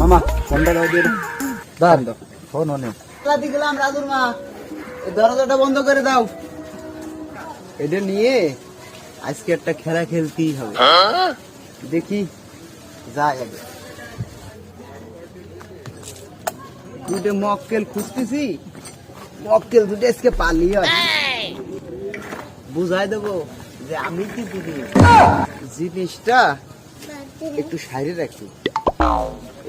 মামা ফোনটা দাও দিয়ে দান ফোন অনেক রাতে গেলাম রাজুর মা এই দরজাটা বন্ধ করে দাও। এটা নিয়ে আজকে একটা খেলা খেলতেই হবে। দেখি যায় আগে দুটো মক্কেল খুঁজতেছি। মক্কেল দুটো আজকে পালিয়ে আছে বুঝাই দেবো যে আমি কি জিনিস? জিনিসটা একটু সাইডে রাখি।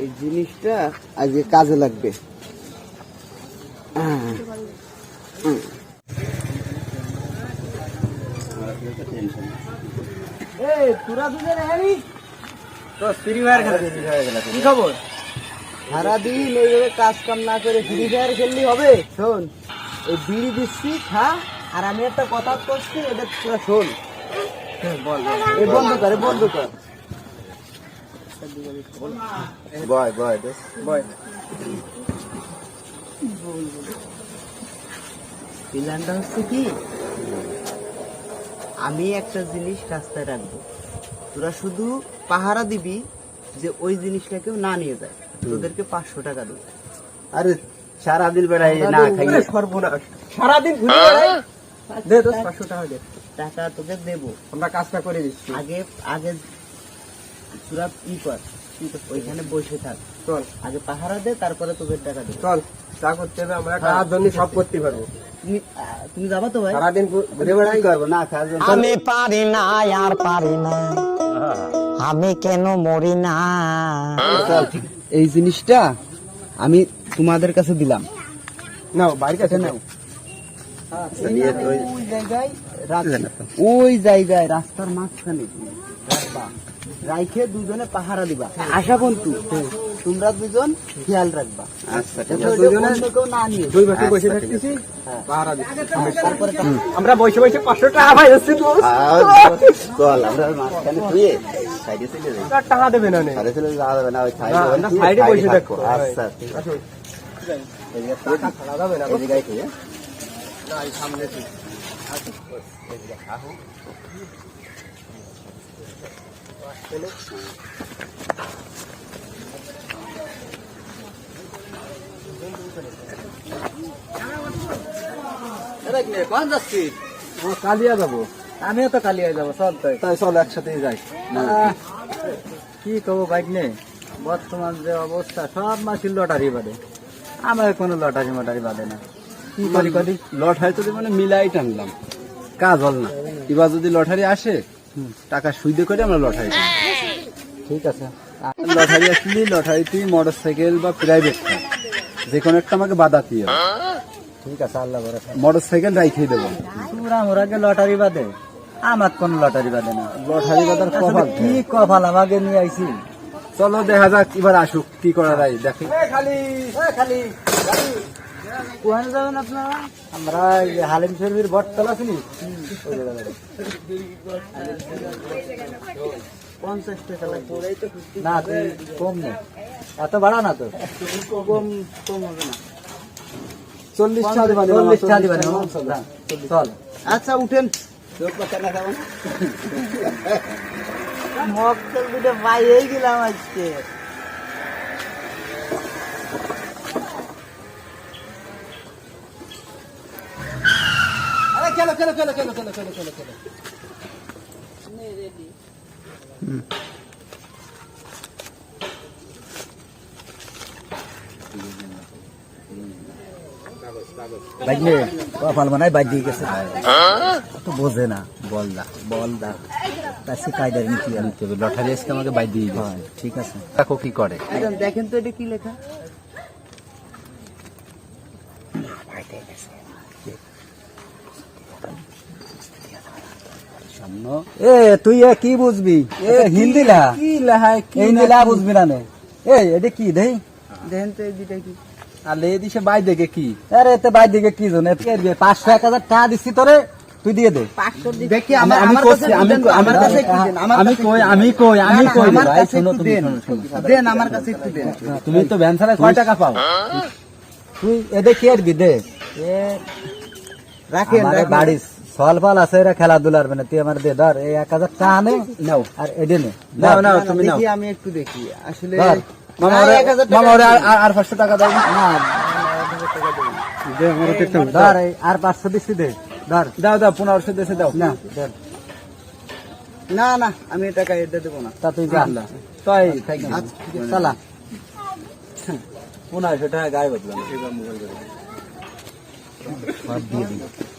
এই জিনিসটা আজকে কাজে লাগবে। এই, তোরা দুজন হ্যারি? কি খবর? সারাদিন এইভাবে কাজ কাম না করে ফ্রি ফায়ার খেললি হবে। শোন এই বিড়ি দিচ্ছি খা। আর আমি একটা কথা করছি তোরা শোন। বন্ধ কর বন্ধ কর। বয় বয় বয়। প্ল্যানটা হচ্ছে কি? আমি একটা জিনিস রাস্তায় রাখব। তোরা শুধু পাহারা দিবি যে ওই জিনিসটা কেউ না নিয়ে যায়। তোদেরকে পাঁচশো টাকা দেবো। আরে সারাদিন বেড়াই না খাইয়ে। সর্বনাশ সারাদিন ঘুরে বেড়াই দে তো পাঁচশো টাকা দে। টাকা তোকে দেবো। আমরা কাজটা করে দিচ্ছি। আগে আগে তোরা ই কর ওইখানে বসে থাক। চল। আগে পাহারা দে তারপরে তোদের টাকা দেবো। চল চা করতে হবে আমরা খাওয়ার জন্য সব করতে পারব। তুমি যাবা তো ভাই? সারাদিন ঘুরে বেড়াই। করব না আমি পারি না আর পারি না। আমি কেন মরি না? এই জিনিসটা আমি তোমাদের কাছে দিলাম। নাও বাড়ির কাছে নাও। ওই জায়গায় রাস্তার মাঝখানে রাইখে দুজনে পাহারা দিবা। আশা বন্ধু তোমরা দুজন খেয়াল রাখবা। হ্যাঁ। আমরা বসে বসে পাঁচশো টাকা ভাই চল আমরা মাঝখানে শুয়ে টাকা দেবে না সাইডে বসে দেখো আচ্ছা এই সামনে কোন কালিয়া যাব। আমিও তো কালিয়ে যাব চল তাই। তাই চল একসাথেই যাই। কি করব বাইক নে? বর্তমান যে অবস্থা সব মাসির লটারি বাদে। আমার কোনো লটারি মটারি বাদে না। কি করি করি লটারি তো মানে মিলাই টানলাম। কাজ হল না। এবার যদি লটারি আসে টাকা সুইদে করে আমরা লটারি ঠিক আছে? লটারি আসলে লটারি তুই মোটর সাইকেল বা প্রাইভেট যে কোনো একটা আমাকে বাধা দিয়ে ঠিক আছে আল্লাহ মোটর সাইকেল রাইখে দেবো। পুরা মোরাকে লটারি বাদে? আমার কোন লটারি বাদে না। লটারি বাদার কপাল কি কপাল আমাকে নিয়ে আইছি? চলো দেখা যাক এবার আসুক। কি করা যায় দেখি। খালি খালি। কোহানে যাবেন আপনারা? আমরা হালিম শরীফের বটতলা শুনি। পঞ্চাশ টাকা লাগবে। না তুই কম নে। এত বাড়া না তো কম কম হবে না। চল্লিশ দিবা। চল। আচ্ছা উঠেন। মক্কেল দুটো গেলাম আজকে। বোঝে না বল দা বল দা। সে হবে লটারি আমাকে দিয়ে ঠিক আছে। কি করে। আচ্ছা, দেখেন তো এটা কি লেখা? এ তুই এ কি বুঝবি? এ হিন্দি লা কি লেহাই হিন্দি লা বুঝবি না নে। এ এটা কি দেই? দেখেন তো এই কি? আর লে বাই দেখে কি? আরে এতে বাইর দিকে কি জন্য? পাঁচশো এক হাজার টাকা দিচ্ছি তোরে তুই দিয়ে দে। দেখি আমি আমি দেন, কই- আমার কাছে একটু দেন, আমার আমি কই আমি কই আমি না, না, কই ভাই শোনো তুমি দেন। শোনো, শোনো। দেন আমার কাছে একটু দেন। তুমি তো ভ্যান ছাড়া কয় টাকা পাও? তুই এদের কি আরবি দে? এ রাখেন, আমারে ফল আছে এরা খেলাধুলার মানে তুই আমার দে ধর এই এক হাজার টাকা নে নাও। আর এডে নে নাও, নাও, তুমি নাও। দেখি আমি একটু দেখি। আসলে মামা ওরে। আর- পাঁচশো টাকা দাও। না দে ধর এই আর পাঁচশো দিচ্ছি দে। ধর। দাও দাও পনেরোশো দেশে দাও। না না না আমি টাকা এটা দেবো না। তা তুই যা। তাই। না। আচ্ছা, চালা। পনেরোশো টাকা গায়ে বদলাম মোবাইল করে দিয়ে দিবি।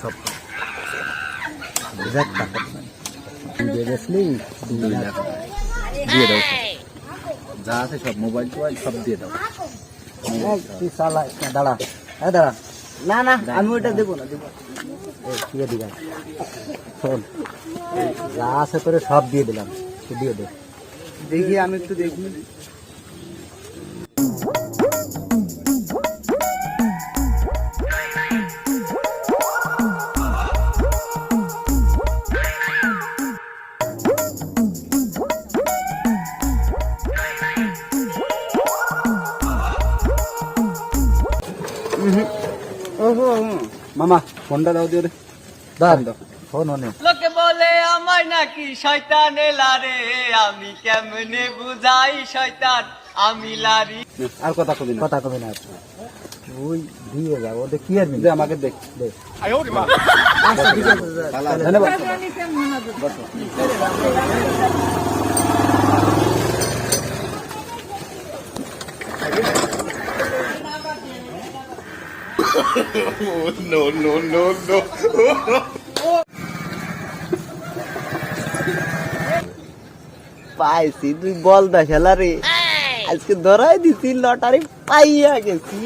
সব দেখ টাকা দিয়ে দাও যা আছে সব মোবাইল টোবাইল সব দিয়ে দাও তুই দাঁড়া এই দাঁড়া না না আমি ওইটা দেবো না দেবো দিয়ে দিলাম শোন যা আছে করে সব দিয়ে দিলাম দিয়ে দে দেখি আমি একটু দেখি ফোনটা দাও দিয়ে দাও। ফোন অনে। লোকে বলে আমায় নাকি শয়তান লারে আমি কেমনে বুঝাই শয়তান? আমি লারি। আর কথা কবি না। কথা কবি না। ওই দিয়ে যাও ওদের কি আর দে আমাকে দেখ। দে। আচ্ছা ঠিক আছে যা। ধন্যবাদ পাইছি তুই বল দা খেলা রে। আজকে ধরাই দিছি লটারি পাইয়া গেছি।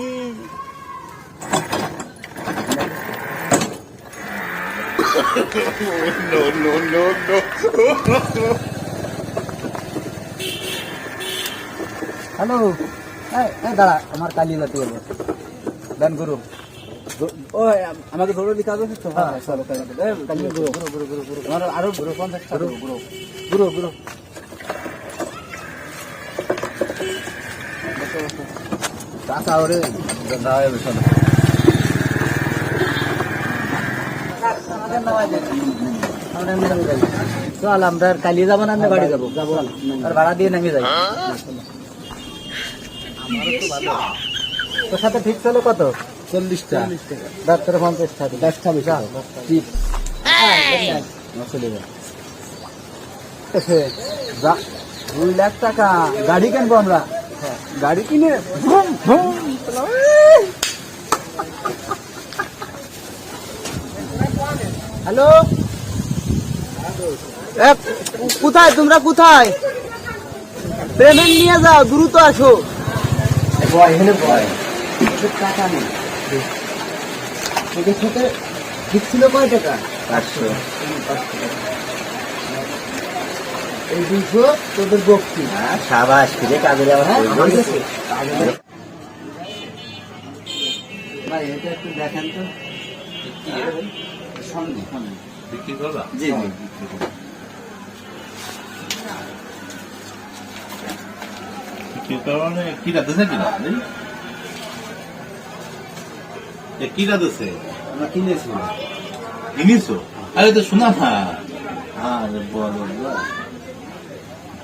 হ্যালো এই দাঁড়া আমার কালি বলব দেন গুরু। আম- আমাকে লিখা আছে তো? হ্যাঁ। চলো আরও পঞ্চাশ টাকা ওরে দাদা হবে চল। আমরা কালি যাব না আমরা বাড়ি যাব? যাব। আর ভাড়া দিয়ে নেমে যাই। তোর সাথে ঠিক ছিল কত? পঞ্চাশ টাকা দশ চলে যা। দুই লাখ টাকা। গাড়ি কিনবো আমরা। গাড়ি কিনে হ্যালো? কোথায় তোমরা? কোথায়? পেমেন্ট নিয়ে যাও দ্রুত আসো। বয় এখানে বয়। টাকা নেই। তোদের সাথে ঠিক ছিল কয় টাকা? পাঁচশো। এই দুশো তোদের বক্তি হ্যাঁ, সাবাস ফিরে কাজে আবার হ্যাঁ, করব। ভাই এটা একটু দেখেন তো। সামনে সামনে জি জি। কিরা দিছে কিনা? এ কিরা দিছে আমরা কিনেছি। কিনিছো? আরে তো শোনা না। আরে বলো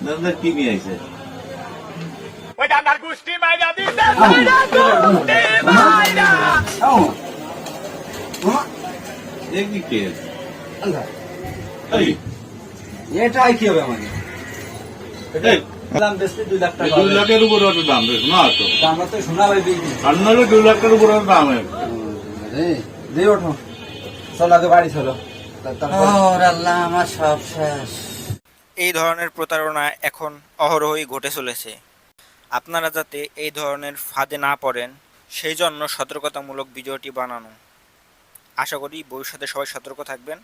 দাদা কি নিয়ে আইছে? কি কে? এই। এটা কি হবে আমাদের এই, দাম বেশি দুই লাখ টাকা দুই লাখের উপরে দাম রে শোনা তো। আমরা তো শোনা ভাই আর দুই লাখের উপরে দাম দিয়ে ওঠো। চলো আগে বাড়ি চলো। আল্লাহ আমার সব শেষ। এই ধরনের প্রতারণা এখন অহরহই ঘটে চলেছে। আপনারা যাতে এই ধরনের ফাঁদে না পড়েন সেই জন্য সতর্কতামূলক ভিডিওটি বানানো। আশা করি ভবিষ্যতে সবাই সতর্ক থাকবেন।